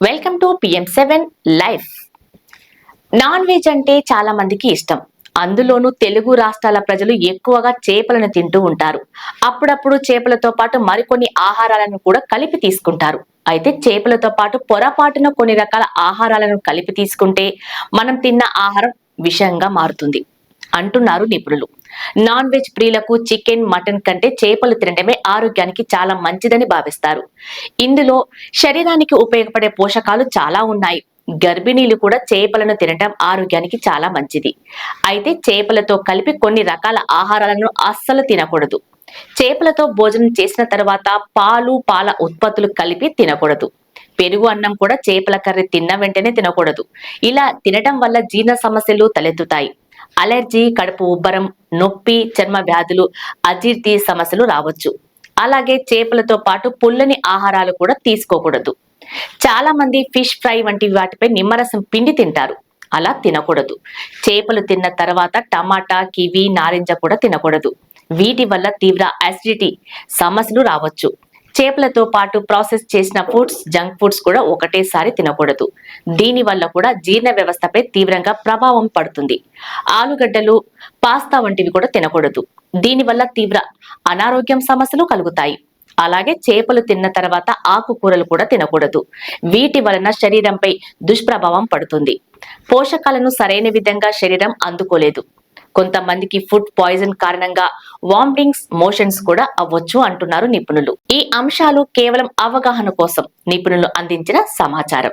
Welcome to PM seven life non veg అంటే చాలా మందికి ఇష్టం. అందులోనూ తెలుగు రాష్ట్రాల ప్రజలు ఎక్కువగా చేపలను తింటూ ఉంటారు. అప్పుడప్పుడు చేపలతో పాటు మరికొన్ని ఆహారాలను కూడా కలిపి తీసుకుంటారు. అయితే చేపలతో పాటు పొరపాటున కొన్ని రకాల ఆహారాలను కలిపి తీసుకుంటే మనం తిన్న ఆహారం విషంగా మారుతుంది. అంటున్నారు నిపుణులు. నాన్ వెజ్ ప్రియులకు చికెన్ మటన్ కంటే చేపలు తినడమే ఆరోగ్యానికి చాలా మంచిదని భావిస్తారు. ఇందులో శరీరానికి ఉపయోగపడే పోషకాలు చాలా ఉన్నాయి. గర్భిణీలు కూడా చేపలను తినడం ఆరోగ్యానికి చాలా మంచిది. అయితే చేపలతో కలిపి కొన్ని రకాల ఆహారాలను అస్సలు తినకూడదు. చేపలతో భోజనం చేసిన తర్వాత పాలు పాల ఉత్పత్తులు కలిపి తినకూడదు. పెరుగు అన్నం కూడా చేపల కర్రీ తిన్న వెంటనే తినకూడదు. ఇలా తినడం వల్ల జీర్ణ సమస్యలు తలెత్తుతాయి. అలర్జీ కడుపు ఉబ్బరం నొప్పి చర్మ వ్యాధులు అజీర్తి సమస్యలు రావచ్చు. అలాగే చేపలతో పాటు పుల్లని ఆహారాలు కూడా తీసుకోకూడదు. చాలా మంది ఫిష్ ఫ్రై వంటి వాటిపై నిమ్మరసం పిండి తింటారు. అలా తినకూడదు. చేపలు తిన్న తర్వాత టమాటా కివి నారింజ కూడా తినకూడదు. వీటి వల్ల తీవ్ర అసిడిటీ సమస్యలు రావచ్చు. చేపలతో పాటు ప్రాసెస్ చేసిన ఫుడ్స్ జంక్ ఫుడ్స్ కూడా ఒకటేసారి తినకూడదు. దీని వల్ల కూడా జీర్ణ వ్యవస్థపై తీవ్రంగా ప్రభావం పడుతుంది. ఆలుగడ్డలు పాస్తా వంటివి కూడా తినకూడదు. దీనివల్ల తీవ్ర అనారోగ్యం సమస్యలు కలుగుతాయి. అలాగే చేపలు తిన్న తర్వాత ఆకుకూరలు కూడా తినకూడదు. వీటి వలన శరీరంపై దుష్ప్రభావం పడుతుంది. పోషకాలను సరైన విధంగా శరీరం అందుకోలేదు. కొంతమందికి ఫుడ్ పాయిజన్ కారణంగా వామిటింగ్స్ మోషన్స్ కూడా అవ్వచ్చు అంటున్నారు నిపుణులు. ఈ అంశాలు కేవలం అవగాహన కోసం నిపుణులు అందించిన సమాచారం.